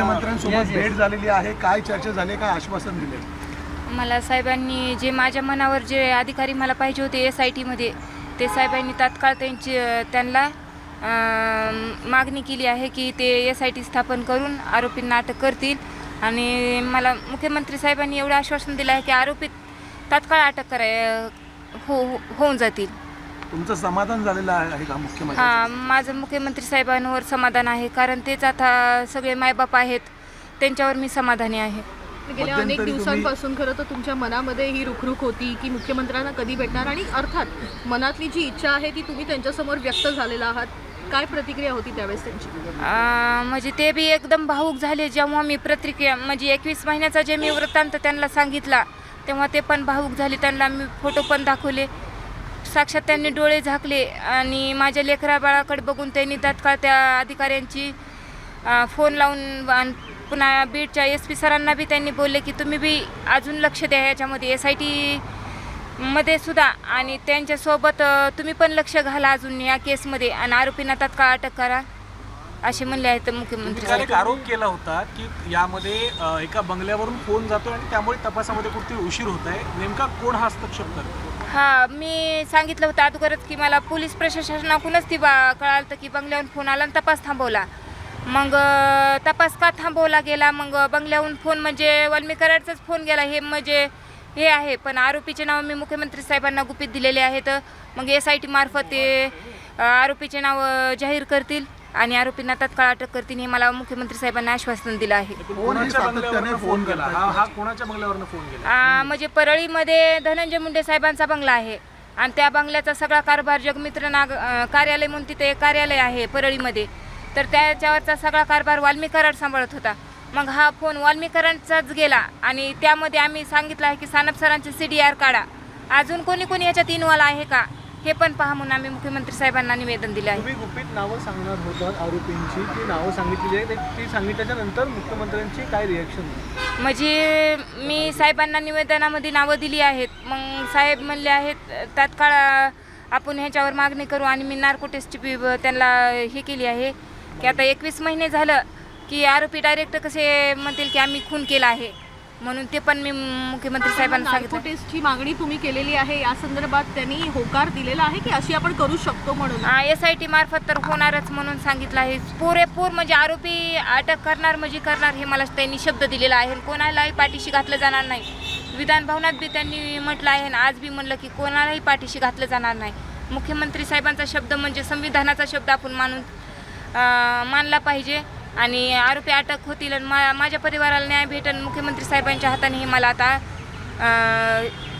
मुख्यमंत्र्यांसोबत भेट झालेली आहे. काय चर्चा झाली काय आश्वासन दिले? मला साहेबांनी जे माझ्या मनावर जे अधिकारी मला पाहिजे होते एस आय टीमध्ये ते साहेबांनी तात्काळ त्यांची त्यांना मागणी केली आहे की ते एस आय टी स्थापन करून आरोपींना अटक करतील. आणि मला मुख्यमंत्री साहेबांनी एवढं आश्वासन दिलं आहे की आरोपी तात्काळ अटक कराय हो हो- होऊन जातील. तुमचं समाधान झालेलं आहे का मुख्यमंत्री? हां माझं मुख्यमंत्री साहेबांवर समाधान आहे कारण तेच आता सगळे मायबाप आहेत त्यांच्यावर मी समाधानी आहे. गेल्या अनेक मध्यंतरी तुम्ही- दिवसांपासून खरं तर तुमच्या मनामध्ये ही रुखरुख होती की मुख्यमंत्र्यांना कधी भेटणार आणि अर्थात मनातली जी इच्छा आहे ती तुम्ही त्यांच्यासमोर व्यक्त झालेला आहात काय प्रतिक्रिया होती त्यावेळेस त्यांची? अं, म्हणजे ते बी एकदम भाऊक झाले जेव्हा मी प्रतिक्रिया म्हणजे एकवीस महिन्याचा जे मी वृत्तांत त्यांना सांगितला तेव्हा ते पण भाऊक झाले त्यांना मी फोटो पण दाखवले. साक्षात त्यांनी डोळे झाकले आणि माझ्या लेकरा बाळाकडे बघून त्यांनी तात्काळ त्या अधिकाऱ्यांची फोन लावून आणि पुन्हा बीडच्या एस पी सरांना बी त्यांनी बोलले की तुम्ही बी अजून लक्ष द्या याच्यामध्ये. एस आय टी मध्ये सुद्धा आणि त्यांच्यासोबत तुम्ही पण लक्ष घाला अजून या केसमध्ये आणि आरोपींना तात्काळ अटक करा असे म्हणले आहेत मुख्यमंत्री. एक आरोप केला होता की यामध्ये एका बंगल्यावरून फोन जातो आणि त्यामुळे तपासामध्ये कुठेतरी उशीर होत आहे नेमका कोण हा हस्तक्षेप करतो हा मी सांगितलं होतं अगोदरच की मला पोलीस प्रशासनाकडूनच ती बा कळालं होतं की बंगल्याहून फोन आला आणि तपास थांबवला. मग तपास का थांबवला गेला? मग बंगल्याहून फोन म्हणजे वाल्मीकरांचाच फोन गेला. हे म्हणजे हे आहे पण आरोपीचे नाव मी मुख्यमंत्री साहेबांना गुपित दिलेले आहेत. मग एस आय टी मार्फत ते आरोपीचे नाव जाहीर करतील. आणि आरोपींना तात्काळ अटक करतील हे मला मुख्यमंत्री साहेबांना आश्वासन दिलं आहे. कोणाच्या सातत्याने बंगल्यावरनं फोन फोन केला? करतायत? हा हा कोणाच्या बंगल्यावरनं फोन केला? आ, म्हणजे परळीमध्ये धनंजय मुंडे साहेबांचा बंगला आहे. आणि त्या बंगल्याचा सगळा कारभार जगमित्र नाग अ, कार्यालय म्हणून तिथे एक कार्यालय आहे परळीमध्ये. तर त्याच्यावरचा सगळा कारभार वाल्मीकराड सांभाळत होता. मग हा फोन वाल्मीकरांचाच गेला आणि त्यामध्ये आम्ही सांगितलं आहे की सानप सरांचे सी डी आर काढा. अजून कोणी कोणी याच्यात इन्वॉल्व आहे का? हे पण पहा म्हणून आम्ही मुख्यमंत्री साहेबांना निवेदन दिले आहे. तुम्ही गुपित नावं सांगणार होतात आरोपींची. ती नावं सांगितलेली आहेत. ते- सांगितल्याच्या नंतर मुख्यमंत्र्यांची काय रिॲक्शन म्हणजे मी साहेबांना निवेदनामध्ये नावं दिली आहेत. मग साहेब म्हणले आहेत तात्काळ आपण ह्याच्यावर मागणी करू आणि मी नार्को टेस्टची त्यांना हे केली आहे. की आता एकवीस महिने झालं की आरोपी डायरेक्ट कसे म्हणतील की आम्ही खून केला आहे. म्हणून ते पण मी मुख्यमंत्री साहेबांना सांगितलं. टेस्टची मागणी तुम्ही केलेली आहे या संदर्भात त्यांनी होकार दिलेला आहे की अशी आपण करू शकतो म्हणून? एस आय टी मार्फत तर होणारच म्हणून सांगितलं आहे. पुरेपूर म्हणजे आरोपी अटक करणार म्हणजे करणार हे मला त्यांनी शब्द दिलेला आहे. कोणालाही पाठीशी घातलं जाणार नाही. विधान भवनात बी त्यांनी म्हटलं आहे आणि आज बी म्हणलं की कोणालाही पाठीशी घातलं जाणार नाही. मुख्यमंत्री साहेबांचा शब्द म्हणजे संविधानाचा शब्द आपण मानून मानला पाहिजे. आणि आरोपी अटक होतील आणि मा माझ्या परिवाराला न्याय भेटेल. मुख्यमंत्री साहेबांच्या हाताने हे मला आता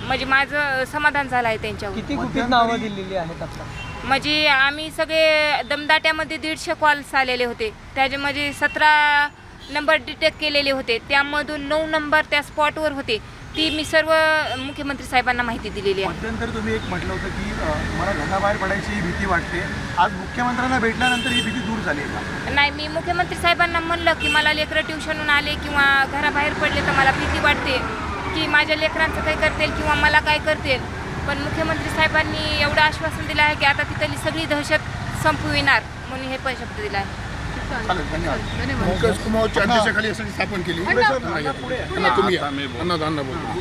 म्हणजे माझं समाधान झालं आहे त्यांच्यावर. किती गुपित नावं दिलेली आहेत आता? म्हणजे आम्ही सगळे दमदाट्यामध्ये दीडशे कॉल्स आलेले होते. त्याच्यामध्ये सतरा नंबर डिटेक्ट केलेले होते. त्यामधून नऊ नंबर त्या स्पॉटवर होते. ती मी सर्व मुख्यमंत्री साहेबांना माहिती दिलेली आहे. मध्यंतरी तुम्ही एक म्हटलं होतं की मला घराबाहेर पडायची भीती वाटते. आज मुख्यमंत्र्यांना भेटल्यानंतर ही भीती दूर झाली आहे का? नाही मी मुख्यमंत्री साहेबांना म्हणलं की मला लेकरं ट्युशनहून आले किंवा घराबाहेर पडले तर मला भीती वाटते की माझ्या लेकरांचं काय करतील किंवा मला काय करतील. पण मुख्यमंत्री साहेबांनी एवढं आश्वासन दिलं आहे की आता तिथली सगळी दहशत संपविणार म्हणून हे पण शब्द दिला आहे. चालेल धन्यवाद. धन्यवाद. पंकज कुमारच्या अध्यक्षाखाली यासाठी स्थापन केली. त्यांना तुम्ही या. अण्णा अण्णा बोलतो.